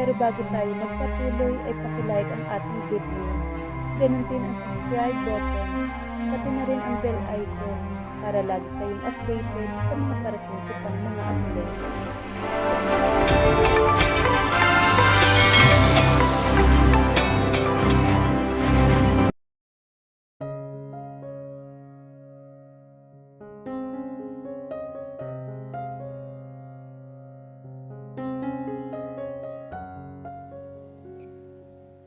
Pero bago tayo magpatuloy ay pakilike ang ating video. Ganun din ang subscribe button, pati na rin ang bell icon para lagi kayong updated sa mga parating ko pang mga uploads.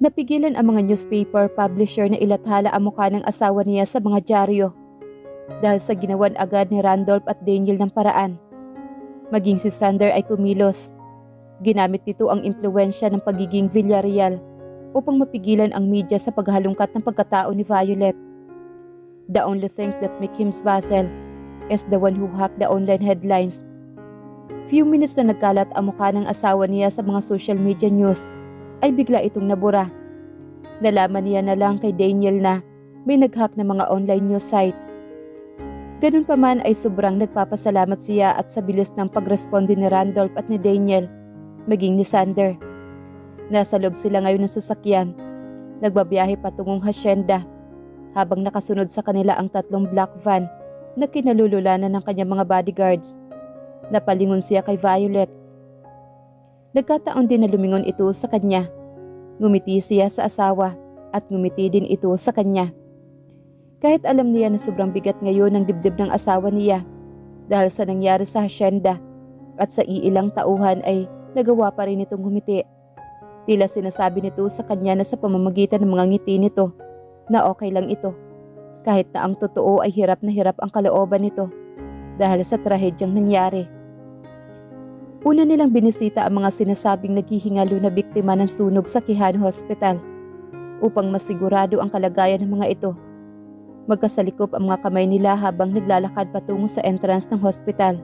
Napigilan ang mga newspaper publisher na ilathala ang mukha ng asawa niya sa mga dyaryo dahil sa ginawan agad ni Randolph at Daniel ng paraan. Maging si Sander ay kumilos. Ginamit nito ang impluensya ng pagiging Villarreal upang mapigilan ang media sa paghalungkat ng pagkatao ni Violet. The only thing that make him Basel is the one who hacked the online headlines. Few minutes na nagkalat ang mukha ng asawa niya sa mga social media news ay bigla itong nabura. Nalaman niya na lang kay Daniel na may naghack ng mga online news site. Ganun pa man ay sobrang nagpapasalamat siya at sa bilis ng pagresponde ni Randolph at ni Daniel, maging ni Sander. Nasa loob sila ngayon ng sasakyan. Nagbabiyahe patungong hasyenda habang nakasunod sa kanila ang tatlong black van na kinalululanan ng kanyang mga bodyguards. Napalingon siya kay Violet Nagkataon din na lumingon ito sa kanya. Ngumiti siya sa asawa at ngumiti din ito sa kanya. Kahit alam niya na sobrang bigat ngayon ng dibdib ng asawa niya dahil sa nangyari sa hasyenda at sa iilang tauhan ay nagawa pa rin itong ngumiti. Tila sinasabi nito sa kanya na sa pamamagitan ng mga ngiti nito na okay lang ito. Kahit na ang totoo ay hirap na hirap ang kalooban nito dahil sa trahedyang nangyari. Una nilang binisita ang mga sinasabing naghihingalo na biktima ng sunog sa Kihan Hospital upang masigurado ang kalagayan ng mga ito. Magkasalikop ang mga kamay nila habang naglalakad patungo sa entrance ng hospital.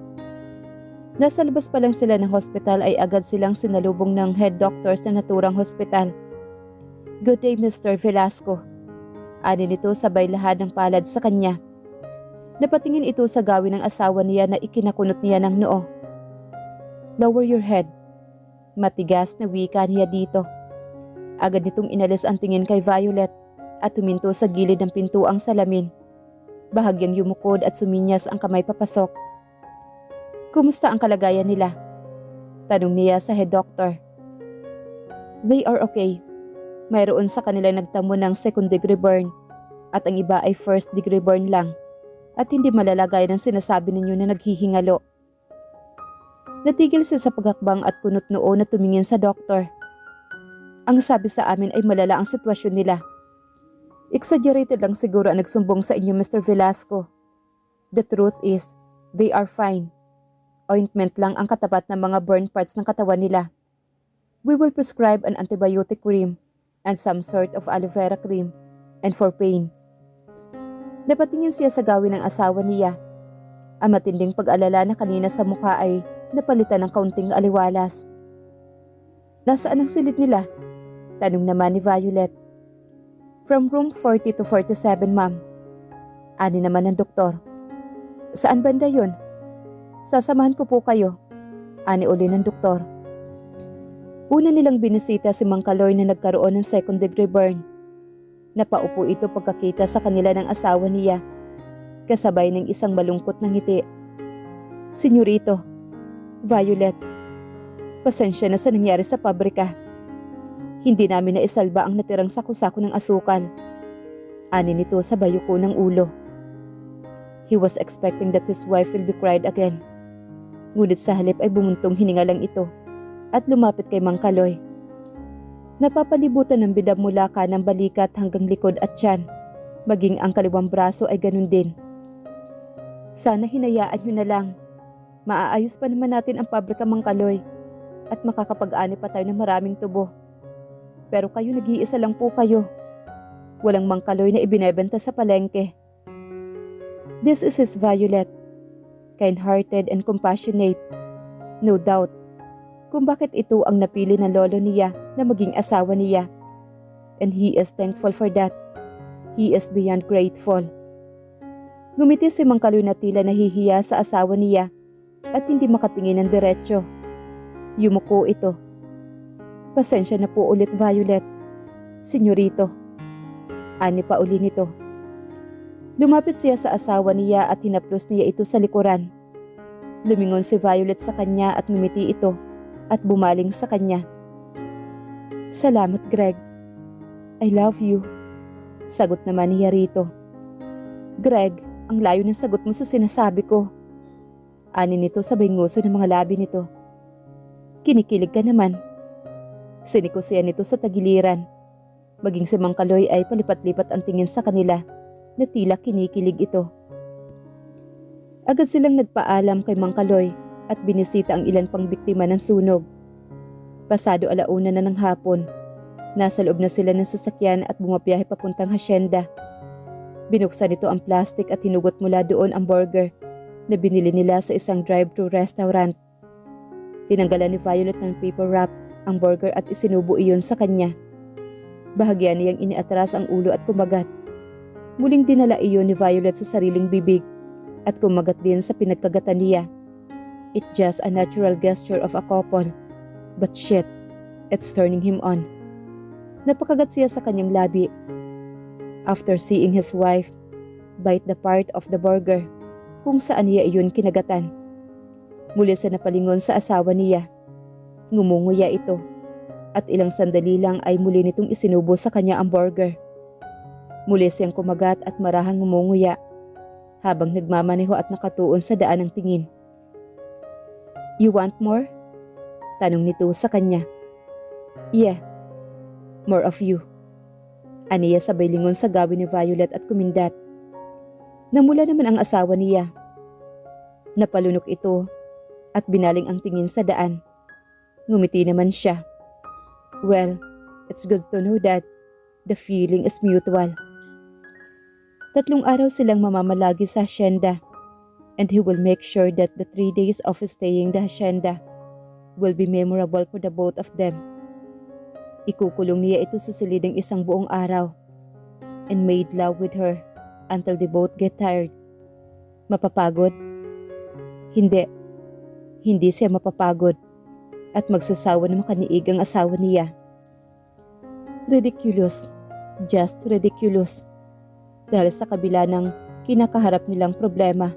Nasa labas pa lang sila ng hospital ay agad silang sinalubong ng head doctors na naturang hospital. Good day, Mr. Velasco. Ani nito sabay lahad ng palad sa kanya. Napatingin ito sa gawin ng asawa niya na ikinakunot niya ng noo. Lower your head. Matigas na wika niya dito. Agad nitong inalis ang tingin kay Violet at tuminto sa gilid ng pinto ang salamin. Bahagyang yumukod at suminyas ang kamay papasok. Kumusta ang kalagayan nila? Tanong niya sa head doctor. They are okay. Mayroon sa kanila nagtamo ng second degree burn at ang iba ay first degree burn lang at hindi malalagay ng sinasabi ninyo na naghihingalo. Natigil siya sa paghakbang at kunot noo na tumingin sa doktor. Ang sabi sa amin ay malala ang sitwasyon nila. Exaggerated lang siguro ang nagsumbong sa inyo Mr. Velasco. The truth is, they are fine. Ointment lang ang katapat ng mga burn parts ng katawan nila. We will prescribe an antibiotic cream and some sort of aloe vera cream and for pain. Napatingin siya sa gawin ng asawa niya. Ang matinding pag-alala na kanina sa mukha ay napalitan ng kaunting aliwalas. Nasaan ang silid nila? Tanong naman ni Violet. From room 40 to 47, ma'am. Ani naman ng doktor. Saan banda yun? Sasamahan ko po kayo. Ani uli ng doktor. Una nilang binisita si Mang Kaloy na nagkaroon ng second degree burn. Napaupo ito pagkakita sa kanila ng asawa niya. Kasabay ng isang malungkot na ngiti. Senyorito, Violet, pasensya na sa nangyari sa pabrika. Hindi namin na isalba ang natirang sako-sako ng asukal. Ani nito sa bayuko ng ulo. He was expecting that his wife will be cried again. Ngunit sa halip ay bumuntong hininga lang ito at lumapit kay Mang Kaloy. Napapalibutan ng bidab mula kanang balikat hanggang likod at tiyan. Maging ang kaliwang braso ay ganun din. Sana hinayaan nyo na lang Maaayos pa naman natin ang pabrika Mangkaloy at makakapag-ani pa tayo ng maraming tubo. Pero kayo nag-iisa lang po kayo. Walang Mangkaloy na ibinebenta sa palengke. This is his Violet. Kind-hearted and compassionate. No doubt. Kung bakit ito ang napili ng lolo niya na maging asawa niya. And he is thankful for that. He is beyond grateful. Ngumiti si Mangkaloy na tila nahihiya sa asawa niya at hindi makatingin ng diretsyo. Yumuko ito. Pasensya na po ulit, Violet. Senyorito. Ani pa uli nito. Lumapit siya sa asawa niya at hinaplos niya ito sa likuran. Lumingon si Violet sa kanya at ngumiti ito at bumaling sa kanya. Salamat, Greg. I love you. Sagot naman niya rito. Greg, ang layo ng sagot mo sa sinasabi ko. Ani nito sabay nguso ng mga labi nito. Kinikilig ka naman. Siniko siya nito sa tagiliran. Maging si Mang Kaloy ay palipat-lipat ang tingin sa kanila na tila kinikilig ito. Agad silang nagpaalam kay Mang Kaloy at binisita ang ilan pang biktima ng sunog. Pasado alauna na ng hapon, nasa loob na sila ng sasakyan at bumabiyahe papuntang hasyenda. Binuksan nito ang plastic at hinugot mula doon ang burger na binili nila sa isang drive-thru restaurant. Tinanggalan ni Violet ng paper wrap ang burger at isinubo iyon sa kanya. Bahagyan niyang iniatras ang ulo at kumagat. Muling dinala iyon ni Violet sa sariling bibig at kumagat din sa pinagkagatan niya. It's just a natural gesture of a couple. But shit, it's turning him on. Napakagat siya sa kanyang labi. After seeing his wife bite the part of the burger kung saan niya iyon kinagatan. Muli sa napalingon sa asawa niya. Ngumunguya ito at ilang sandali lang ay muli nitong isinubo sa kanya ang burger. Muli siyang kumagat at marahang ngumunguya habang nagmamaneho at nakatuon sa daan ng tingin. You want more? Tanong nito sa kanya. Yeah, more of you. Aniya sabay lingon sa gawin ni Violet at kumindat. Namula naman ang asawa niya. Napalunok ito at binaling ang tingin sa daan. Ngumiti naman siya. Well, it's good to know that the feeling is mutual. Tatlong araw silang mamamalagi sa hacienda and he will make sure that the three days of staying the hacienda will be memorable for the both of them. Ikukulong niya ito sa siliding isang buong araw and made love with her until they both get tired. Mapapagod? Hindi. Hindi siya mapapagod at magsasawa na makaniig ang asawa niya. Ridiculous. Just ridiculous. Dahil sa kabila ng kinakaharap nilang problema,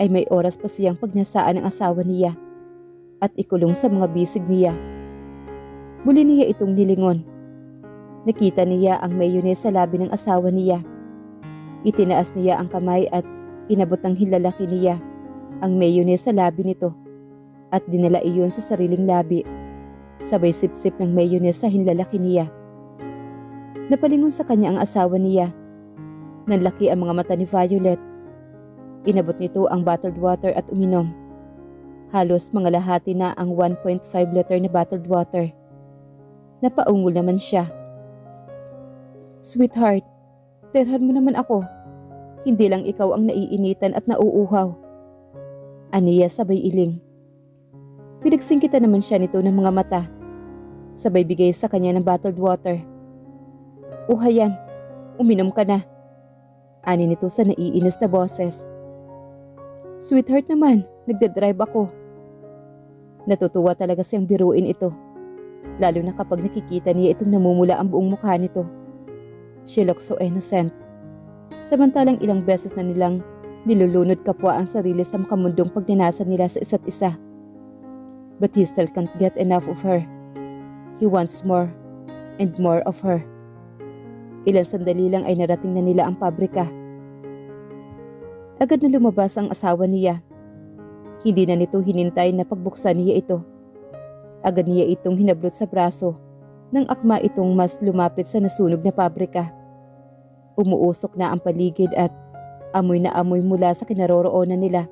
ay may oras pa siyang pagnasaan ng asawa niya at ikulong sa mga bisig niya. Muli niya itong nilingon. Nakita niya ang mayonnaise sa labi ng asawa niya. Itinaas niya ang kamay at inabot ng hilalaki niya ang mayonnaise sa labi nito at dinala iyon sa sariling labi. Sabay sip-sip ng mayonnaise sa hinlalaki niya. Napalingon sa kanya ang asawa niya. Nanlaki ang mga mata ni Violet. Inabot nito ang bottled water at uminom. Halos mga lahati na ang 1.5 liter na bottled water. Napaungol naman siya. Sweetheart, terhan mo naman ako. Hindi lang ikaw ang naiinitan at nauuhaw. Aniya sabay iling. Pinagsingkitan naman siya nito ng mga mata. Sabay bigay sa kanya ng bottled water. Uhayan, uminom ka na. Ani nito sa naiinis na boses. Sweetheart naman, nagdadrive ako. Natutuwa talaga siyang biruin ito. Lalo na kapag nakikita niya itong namumula ang buong mukha nito. She looks so innocent. Samantalang ilang beses na nilang nilulunod kapwa ang sarili sa makamundong pagnanasa nila sa isa't isa. But he still can't get enough of her. He wants more and more of her. Ilang sandali lang ay narating na nila ang pabrika. Agad na lumabas ang asawa niya. Hindi na nito hinintay na pagbuksan niya ito. Agad niya itong hinablot sa braso nang akma itong mas lumapit sa nasunog na pabrika. Umuusok na ang paligid at amoy na amoy mula sa kinaroroonan nila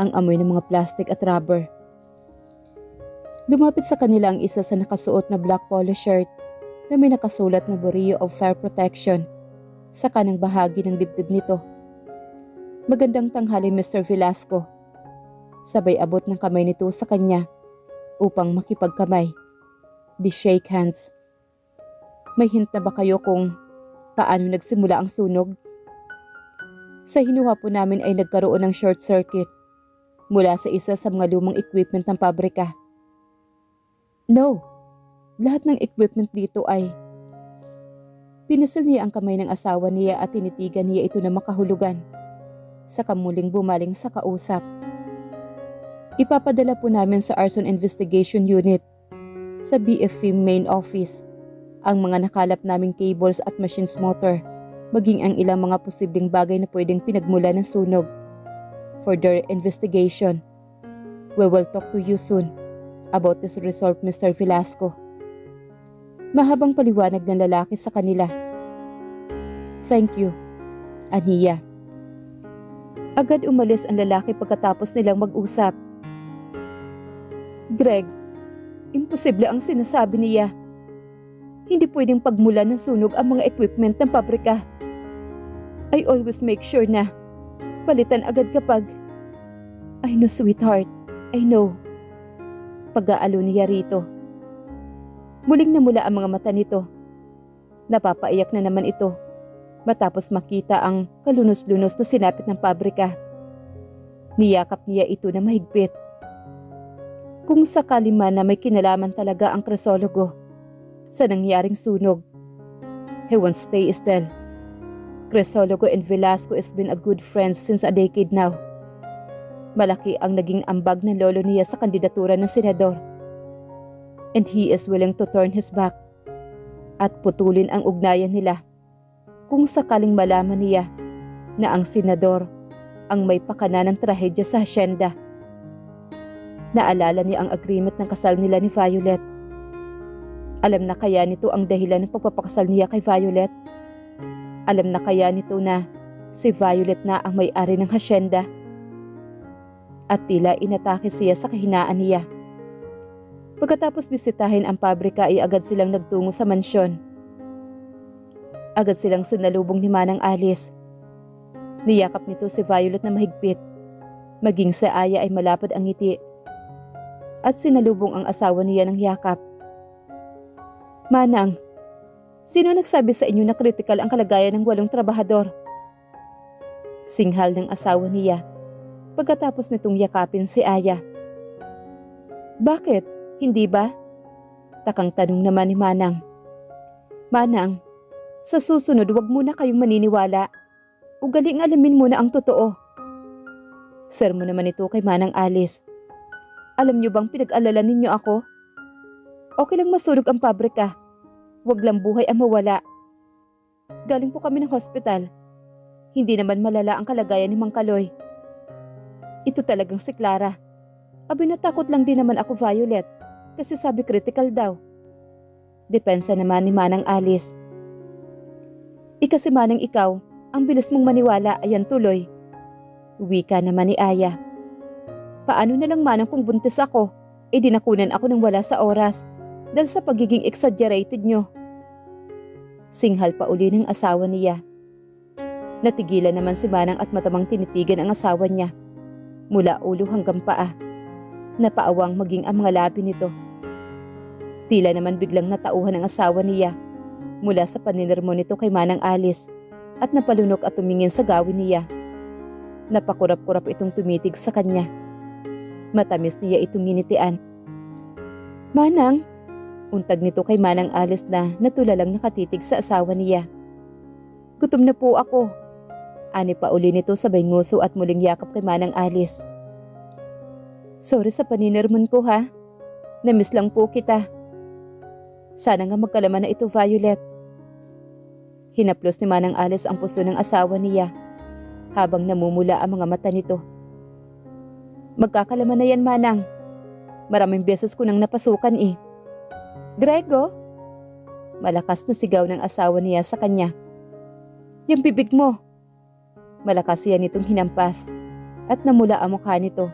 ang amoy ng mga plastic at rubber. Lumapit sa kanila ang isa sa nakasuot na black polo shirt na may nakasulat na Bureau of Fire Protection sa kanang bahagi ng dibdib nito. Magandang tanghali Mr. Velasco. Sabay abot ng kamay nito sa kanya upang makipagkamay. Di shake hands. May hint na ba kayo kung paano nagsimula ang sunog? Sa hinuha po namin ay nagkaroon ng short circuit mula sa isa sa mga lumang equipment ng pabrika. No, lahat ng equipment dito ay Pinasil niya ang kamay ng asawa niya at tinitigan niya ito na makahulugan. Sa kamuling bumaling sa kausap. Ipapadala po namin sa Arson Investigation Unit sa BFP main office ang mga nakalap naming cables at machines motor maging ang ilang mga posibleng bagay na pwedeng pinagmula ng sunog. For their investigation, we will talk to you soon about this result, Mr. Velasco. Mahabang paliwanag ng lalaki sa kanila. Thank you, Aniya. Agad umalis ang lalaki pagkatapos nilang mag-usap. Greg, imposible ang sinasabi niya. Hindi pwedeng pagmula ng sunog ang mga equipment ng pabrika. I always make sure na palitan agad kapag I know sweetheart, I know. Pag-aalo niya rito. Muling namula ang mga mata nito. Napapaiyak na naman ito matapos makita ang kalunos-lunos na sinapit ng pabrika. Niyakap niya ito na mahigpit. Kung sakali man na may kinalaman talaga ang kresologo sa nangyaring sunog, he won't stay still. Cresologo and Velasco has been a good friends since a decade now. Malaki ang naging ambag ng lolo niya sa kandidatura ng senador. And he is willing to turn his back at putulin ang ugnayan nila kung sakaling malaman niya na ang senador ang may pakana ng trahedya sa hasyenda. Naalala niya ang agreement ng kasal nila ni Violet. Alam na kaya nito ang dahilan ng pagpapakasal niya kay Violet? Alam na kaya nito na si Violet na ang may-ari ng hasyenda? At tila inatake siya sa kahinaan niya. Pagkatapos bisitahin ang pabrika ay agad silang nagtungo sa mansyon. Agad silang sinalubong ni Manang Alice. Niyakap nito si Violet na mahigpit. Maging sa Aya ay malapad ang ngiti. At sinalubong ang asawa niya ng yakap. Manang, sino nagsabi sa inyo na kritikal ang kalagayan ng walong trabahador? Singhal ng asawa niya pagkatapos nitong yakapin si Aya. Bakit? Hindi ba? Takang tanong naman ni Manang. Manang, sa susunod, wag muna kayong maniniwala. Ugaling alamin muna ang totoo. Sir mo naman ito kay Manang Alice. Alam niyo bang pinag-alala ninyo ako? Okay lang masunog ang pabrika. Wag lang buhay ang mawala. Galing po kami ng hospital. Hindi naman malala ang kalagayan ni Mang Kaloy. Ito talagang si Clara. Abi natakot lang din naman ako Violet kasi sabi critical daw. Depensa naman ni Manang Alice. Ikasi manang ikaw, ang bilis mong maniwala, ayan tuloy. Wika naman ni Aya. Paano na lang manang kung buntis ako, e dinakunan ako ng wala sa oras dahil sa pagiging exaggerated nyo. Singhal pa uli ng asawa niya. Natigilan naman si Manang at matamang tinitigan ang asawa niya. Mula ulo hanggang paa. Napaawang maging ang mga labi nito. Tila naman biglang natauhan ang asawa niya mula sa paninirmo nito kay Manang Alice at napalunok at tumingin sa gawin niya. Napakurap-kurap itong tumitig sa kanya. Matamis niya itong nginitian. Manang, untag nito kay Manang Alice na natulalang nakatitig sa asawa niya. Gutom na po ako. Ani pa uli nito sabay nguso at muling yakap kay Manang Alice. Sorry sa paninirmon ko ha. Namiss lang po kita. Sana nga magkalaman na ito, Violet. Hinaplos ni Manang Alice ang puso ng asawa niya habang namumula ang mga mata nito. Magkakalaman na yan, Manang. Maraming beses ko nang napasukan eh. Grego? Malakas na sigaw ng asawa niya sa kanya. Yung bibig mo. Malakas yan itong hinampas at namula ang mukha nito.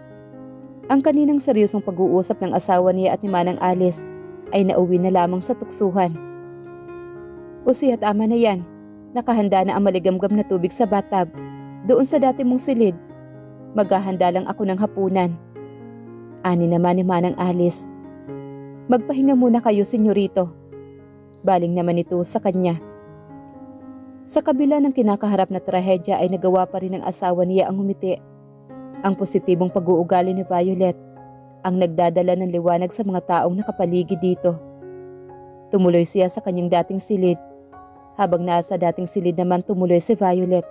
Ang kaninang seryosong pag-uusap ng asawa niya at ni Manang Alice ay nauwi na lamang sa tuksuhan. O siya tama na yan. Nakahanda na ang maligamgam na tubig sa bathtub. Doon sa dati mong silid. Maghahanda lang ako ng hapunan. Ani naman ni Manang Alice. Magpahinga muna kayo, senyorito. Baling naman ito sa kanya. Sa kabila ng kinakaharap na trahedya ay nagawa pa rin ng asawa niya ang humiti. Ang positibong pag-uugali ni Violet ang nagdadala ng liwanag sa mga taong nakapaligid dito. Tumuloy siya sa kanyang dating silid. Habang nasa dating silid naman tumuloy si Violet.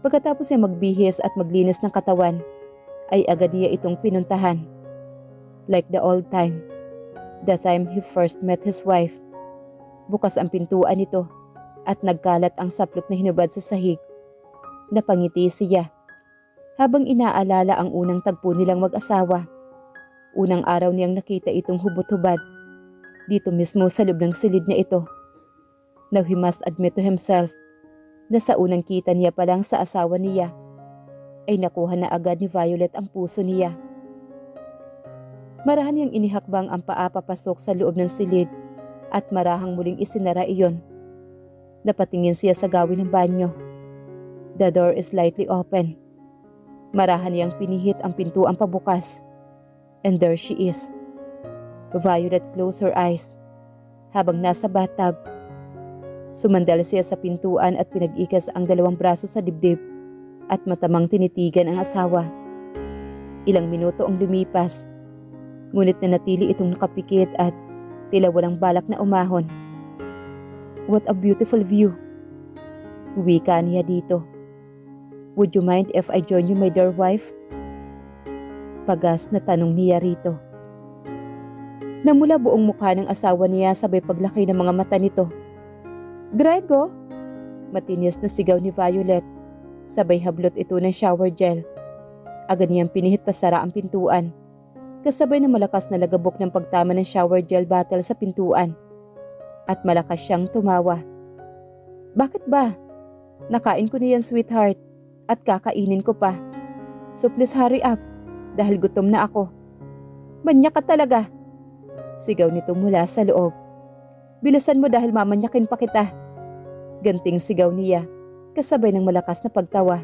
Pagkatapos niya magbihis at maglinis ng katawan, ay agad niya itong pinuntahan. Like the old time, the time he first met his wife. Bukas ang pintuan nito at nagkalat ang saplot na hinubad sa sahig. Napangiti siya habang inaalala ang unang tagpo nilang mag-asawa. Unang araw niyang nakita itong hubot-hubad dito mismo sa loob ng silid na ito. Now he must admit to himself na sa unang kita niya pa lang sa asawa niya ay nakuha na agad ni Violet ang puso niya. Marahan niyang inihakbang ang paa papasok sa loob ng silid at marahang muling isinara iyon. Napatingin siya sa gawin ng banyo. The door is slightly open. Marahan niyang pinihit ang pintuan pabukas. And there she is. Violet closed her eyes habang nasa bathtub. Sumandal siya sa pintuan at pinag-ikas ang dalawang braso sa dibdib at matamang tinitigan ang asawa. Ilang minuto ang lumipas, ngunit nanatili itong nakapikit at tila walang balak na umahon. What a beautiful view. Wika niya dito. Would you mind if I join you, my dear wife? Pagas na tanong niya rito. Namula buong mukha ng asawa niya sabay paglaki ng mga mata nito. Grego! Matinis na sigaw ni Violet. Sabay hablot ito ng shower gel. Agad niyang pinihit pasara ang pintuan. Kasabay ng malakas na lagabok ng pagtama ng shower gel bottle sa pintuan. At malakas siyang tumawa. Bakit ba? Nakain ko na yan sweetheart. At kakainin ko pa. So please hurry up. Dahil gutom na ako. Manyak ka talaga. Sigaw nito mula sa loob. Bilisan mo dahil mamanyakin pa kita. Ganting sigaw niya, kasabay ng malakas na pagtawa.